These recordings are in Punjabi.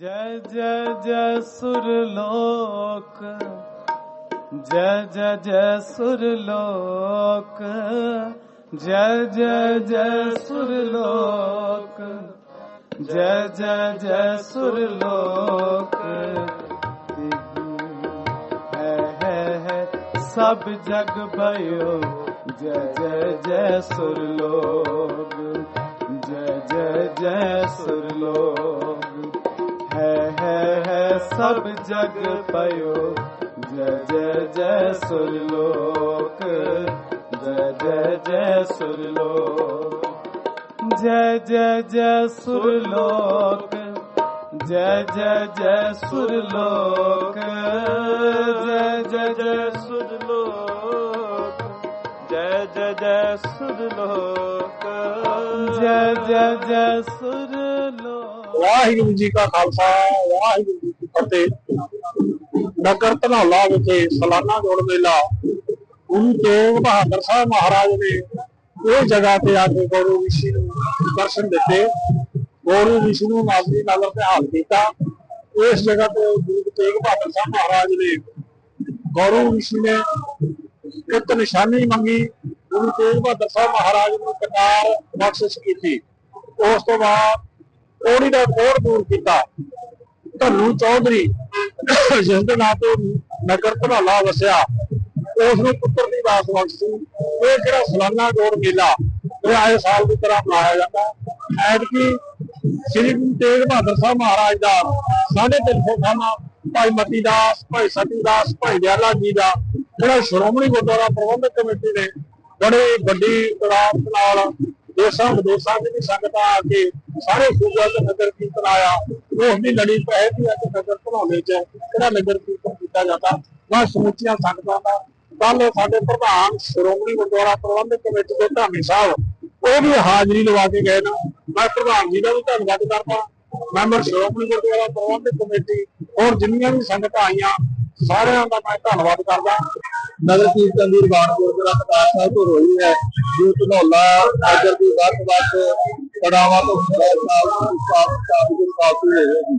ਜੈ ਜੈ ਜੈ ਸੁਰਲੋਕ ਜੈ ਜੈ ਜੈ ਸੁਰਲੋਕ ਜੈ ਜੈ ਜੈ ਸੁਰਲੋਕ ਜੈ ਜੈ ਜੈ ਸੁਰਲੋਕ ਹੈ ਹੈ ਹੈ ਸਭ ਜਗ ਭਇਓ ਜੈ ਜੈ ਜੈ ਸੁਰਲੋਕ ਜੈ ਜੈ ਜੈ ਸੁਰ ਸਭ ਜਗ ਪਇਓ। ਜੈ ਜੈ ਜੈ ਸੁਰਲੋਕ। ਜੈ ਜੈ ਜੈ ਸੁਰਲੋਕ। ਜੈ ਜੈ ਜੈ ਸੁਰਲੋਕ। ਜੈ ਜੈ ਜੈ ਸੁਰਲੋਕ। ਜੈ ਜੈ ਜੈ ਸੁਰਲੋਕ। ਜੈ ਜੈ ਜੈ ਸੁਰਲੋਕ। ਜੈ ਜੈ ਜੈ ਸੁਰਲੋਕ। ਵਾਹਿਗੁਰੂ ਜੀ ਕਾ ਖਾਲਸਾ, ਵਾਹਿਗੁਰੂ ਜੀ ਨਗਰ ਧਨੌਲਾ ਵਿਖੇ ਸਾਲਾਨਾ ਜੋੜ ਮੇਲਾ, ਗੁਰੂ ਤੇਗ ਬਹਾਦਰ ਸਾਹਿਬ ਮਹਾਰਾਜ ਨੇ ਇਹ ਜਗ੍ਹਾ ਤੇ ਆ ਕੇ ਗੁਰੂ ਰਿਸ਼ੀ ਨੂੰ ਦਰਸ਼ਨ ਦਿੱਤੇ। ਗੁਰੂ ਰਿਸ਼ੀ ਨੂੰ ਨਾਜ਼ਰੀ ਨਗਰ ਹਾਲ ਕੀਤਾ। ਇਸ ਜਗ੍ਹਾ ਤੇ ਗੁਰੂ ਤੇਗ ਬਹਾਦਰ ਸਾਹਿਬ ਮਹਾਰਾਜ ਨੇ ਗੁਰੂ ਰਿਸ਼ੀ ਨੇ ਇੱਕ ਨਿਸ਼ਾਨੀ ਮੰਗੀ। ਗੁਰੂ ਤੇਗ ਬਹਾਦਰ ਸਾਹਿਬ ਮਹਾਰਾਜ ਨੂੰ ਕਟਾਰ ਬਖਸ਼ਿਸ਼ ਕੀਤੀ। ਉਸ ਤੋਂ ਬਾਅਦ ਕੋੜੀ ਦਾ ਕੋੜ ਦੂਰ ਕੀਤਾ। ਧੰਨੂ ਚੌਧਰੀ ਜਿਸ ਦੇ ਨਾਂ ਤੋਂ ਨਗਰ ਧਨਾਲਾ ਵਸਿਆ ਉਸ ਨੂੰ ਪੁੱਤਰ ਦੀ ਦਾਸ ਬਖਸ਼ੀ ਇਹ ਜਿਹੜਾ ਸਾਲਾਨਾ ਜੋੜ ਮੇਲਾ, ਇਹ ਆਏ ਸਾਲ ਦੀ ਤਰ੍ਹਾਂ ਮਨਾਇਆ ਜਾਂਦਾ ਐਤਕੀ ਸ੍ਰੀ ਗੁਰੂ ਤੇਗ ਬਹਾਦਰ ਸਾਹਿਬ ਮਹਾਰਾਜ ਦਾ ਸਾਢੇ ਤਿੰਨ ਸੌ ਖਾਨਾ ਭਾਈ ਮਤੀ ਦਾਸ, ਭਾਈ ਸਤੀ ਦਾਸ, ਭਾਈ ਦਿਆਲਾ ਜੀ ਦਾ ਜਿਹੜਾ ਸ਼੍ਰੋਮਣੀ ਗੁਰਦੁਆਰਾ ਪ੍ਰਬੰਧਕ ਕਮੇਟੀ ਨੇ ਬੜੇ ਵੱਡੀ ਤਦਾਦ ਨਾਲ ਦੇਸ਼ਾਂ ਵਿਦੇਸ਼ਾਂ ਦੀ ਵੀ ਸੰਗਤਾਂ ਆ ਕੇ ਸਾਰੇ ਸੂਬਿਆਂ ਤੇ ਨਗਰ ਕੀਰਤਨ ਆਇਆ। ਉਸ ਦੀ ਲੜੀ ਪੈ ਦੀ ਅੱਜ ਨਗਰ ਧਨੌਲੇ ਚ ਕਿਹੜਾ ਨਗਰ ਕੀਰਤਨ ਕੀਤਾ ਜਾਂਦਾ। ਮੈਂ ਸਮੁੱਚੀਆਂ ਸੰਗਤਾਂ ਦਾ। ਕੱਲ ਸਾਡੇ ਪ੍ਰਧਾਨ ਸ਼੍ਰੋਮਣੀ ਗੁਰਦੁਆਰਾ ਪ੍ਰਬੰਧਕ ਕਮੇਟੀ ਦੇ ਧਾਮੀ ਸਾਹਿਬ, ਉਹ ਵੀ ਹਾਜ਼ਰੀ ਲਵਾ ਕੇ ਗਏ ਨਾ। ਮੈਂ ਪ੍ਰਧਾਨ ਜੀ ਦਾ ਵੀ ਧੰਨਵਾਦ ਕਰਦਾ। ਮੈਂਬਰ ਸ਼੍ਰੋਮਣੀ ਗੁਰਦੁਆਰਾ ਪ੍ਰਬੰਧਕ ਕਮੇਟੀ, ਹੋਰ ਜਿੰਨੀਆਂ ਵੀ ਸੰਗਤਾਂ ਆਈਆਂ, ਸਾਰਿਆਂ ਦਾ ਮੈਂ ਧੰਨਵਾਦ ਕਰਦਾ। ਨਗਰ ਕੀਰਤਨ ਦੀ ਰਵਾਨ ਗੁਰਦੁਆਰਾ ਪ੍ਰਕਾਸ਼ ਸਾਹਿਬ ਤੋਂ ਹੋਈ ਹੈ। ਜੋ ਧਨੌਲਾ ਨਗਰ ਦੀ ਵੱਖ ਵੱਖ ਕੜਾਵਾਂ ਤੋਂ ਸਾਹਿਬ ਸਾਹਿਬ ਹੋਵੇਗੀ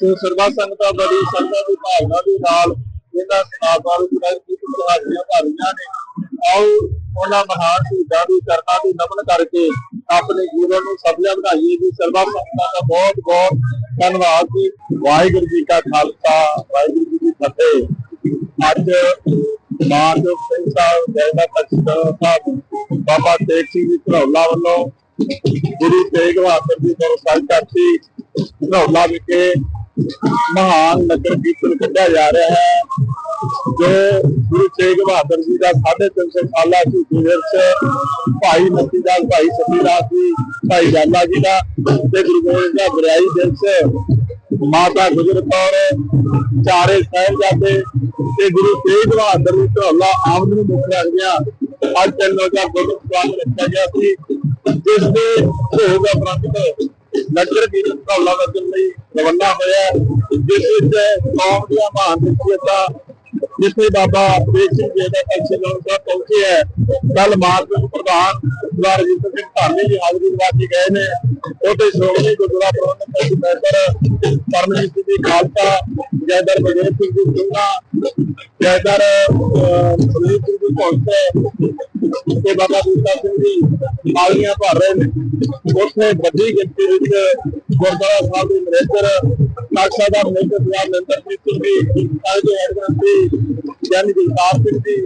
ਸੋ ਸਰਬੱਤ ਸੰਗਤਾਂ ਬੜੀ ਸੰਗਤਾਂ ਦੀ ਭਾਵਨਾ ਦੇ ਨਾਲ ਇਹਨਾਂ ਸਨਾਤਾਂ ਵਿੱਚ ਨਗਰ ਕੀਰਤਨ ਹਾਜ਼ਰੀਆਂ ਭਰੀਆਂ ਨੇ। ਆਓ ਉਹਨਾਂ ਮਹਾਨ ਸ਼ਹੀਦਾਂ ਦੀ ਕਰਨਾ ਦੀ ਨਮਨ ਕਰਕੇ ਆਪਣੇ ਜੀਵਨ ਨੂੰ ਸਫਲ ਬਣਾਈਏ ਜੀ। ਸਰਬੱਤ ਸੰਗਤਾਂ ਦਾ ਬਹੁਤ ਬਹੁਤ ਧੰਨਵਾਦ ਜੀ। ਵਾਹਿਗੁਰੂ ਜੀ ਕਾ ਖਾਲਸਾ, ਵਾਹਿਗੁਰੂ ਜੀ ਕੀ ਫਤਿਹ। ਅੱਜ ਮਾਨਯੋਗ ਸਿੰਘ ਸਾਹਿਬ ਜੈਦਾ ਤਖਤ ਸਾਹਿਬ ਬਾਬਾ ਤੇਗ ਸਿੰਘ ਜੀ ਧਰੌਲਾ ਵੱਲੋਂ ਗੁਰੂ ਤੇਗ ਬਹਾਦਰ ਜੀ ਦਾ ਸਾਚਾਤੀ ਧਰੌਲਾ ਵਿਖੇ ਮਹਾਨ ਨਗਰ ਕੀਰਤਨ ਕੱਢਿਆ ਜਾ ਰਿਹਾ ਹੈ, ਜੋ ਗੁਰੂ ਤੇਗ ਬਹਾਦਰ ਜੀ ਦਾ 350 ਸਾਲਾ ਸੀ ਦਿਵਸ ਭਾਈ ਮਤੀ ਦਾ ਭਾਈ ਸਤੀਦਾਸ ਜੀ, ਭਾਈ ਜਾਲਾ ਜੀ ਦਾ ਤੇ ਗੁਰੂ ਗੋਬਿੰਦ ਦਾ ਬਰਿਆਈ ਦਿਵਸ ਮਾਤਾ ਗੁਜਰ ਕੌਰ, ਚਾਰੇ ਸਾਹਿਬਜ਼ਾਦੇ ਤੇ ਗੁਰੂ ਤੇਗ ਬਹਾਦਰ ਜੀ ਧਰੌਲਾ ਆਮਦ ਨੂੰ ਮੁੱਖ ਰੱਖਦਿਆਂ ਅੱਜ ਚੱਲੋ ਦਾ ਗੁਰੂ ਰੱਖਿਆ ਗਿਆ ਸੀ, ਜਿਸ ਦੇ ਭੋਗ ਉਪਰੰਤ ਨਗਰ ਕੀਰਤਨ ਧਰੌਲਾ ਵਜਨ ਲਈ ਰਵਾਨਾ ਹੋਇਆ, ਜਿਸ ਵਿੱਚ ਕੌਮ ਦੀਆਂ ਮਹਾਨ ਸ਼ਖਸੀਅਤਾਂ ਜਿੱਥੇ ਬਾਬਾ ਵੇਖ ਸਿੰਘ ਜੀ ਦਾ ਕਲਸੇ ਲਾਉਣ ਸਾਹਿਬ ਪਹੁੰਚੇ ਹੈ। ਕੱਲ ਮਾਰਗ ਪ੍ਰਧਾਨ ਸਰਦਾਰ ਰਜਿੰਦਰ ਸਿੰਘ ਧਾਮੀ ਜੀ ਹਾਜ਼ਰੀ ਲਵਾ ਕੇ ਗਏ ਨੇ। ਉਹਦੇ ਸ਼੍ਰੋਮਣੀ ਗੁਰਦੁਆਰਾ ਪ੍ਰਬੰਧਕ ਕਮੇਟੀ ਮੈਂਬਰ ਪਰਮਜੀਤ ਜੀ ਖਾਲਸਾ, ਜੈਦਰ ਬਜੇਤ ਸਿੰਘ ਜੀ ਸਿੰਘਾ, ਜੈਦਰ ਸੁਨੀਲ ਸਿੰਘ ਜੀ ਪਹੁੰਚੇ ਤੇ ਬਾਬਾ ਬੂਟਾ ਸਿੰਘ ਜੀ ਮਾਲੀਆਂ ਭਰ ਰਹੇ ਨੇ। ਉੱਥੇ ਵੱਡੀ ਗਿਣਤੀ ਵਿੱਚ ਗੁਰਦੁਆਰਾ ਸਾਹਿਬ ਦੇ ਮੈਨੇਜਰ ਨਾਕਸ਼ਾ ਦਾ ਮੈਨੇਜਰ ਸਾਹਿਬ ਨੰਦਰ ਸਿੰਘ ਜੀ ਕਾਲ ਦੇ ਐਡਮਿਨਿਸਟਰੀ ਜਾਨੀ ਜਗਤਾਰ ਸਿੰਘ ਜੀ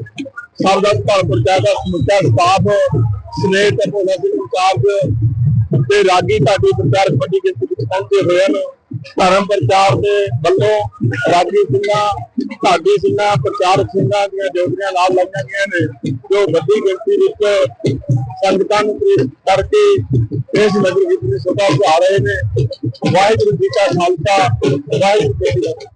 ਸਭ ਦਾ ਭਰ ਪ੍ਰਚਾਰ ਦਾ ਸਮੁੱਚਾ ਸਟਾਫ ਸਨੇਹ ਤੇ ਭੋਲਾ ਸਿੰਘ ਇੰਚਾਰਜ ਤੇ ਰਾਗੀ ਢਾਡੀ ਪ੍ਰਚਾਰਕ ਵੱਡੀ ਗਿਣਤੀ ਵਿੱਚ ਪਹੁੰਚੇ ਹੋਏ ਹਨ। ਧਰਮ ਪ੍ਰਚਾਰ ਦੇ ਵੱਲੋਂ ਰਾਗੀ ਸਿੰਘਾਂ, ਢਾਡੀ ਸਿੰਘਾਂ ਪ੍ਰਚਾਰਕ ਸਿੰਘਾਂ ਦੀਆਂ ਡਿਊਟੀਆਂ ਨਾਲ ਲਾਈਆਂ ਗਈਆਂ ਨੇ, ਜੋ ਵੱਡੀ ਗਿਣਤੀ ਵਿੱਚ ਸੰਗਤਾਂ ਨੂੰ ਪ੍ਰੇਰਿਤ ਕਰਕੇ ਇਸ ਨਗਰ ਵਿੱਚ ਸਭਾ ਸੁਧਾਰ ਰਹੇ ਨੇ। ਵਾਹਿਗੁਰੂ ਜੀ ਕਾ ਖਾਲਸਾ, ਵਾਹਿਗੁਰੂ ਜੀ ਕੀ ਫਤਿਹ।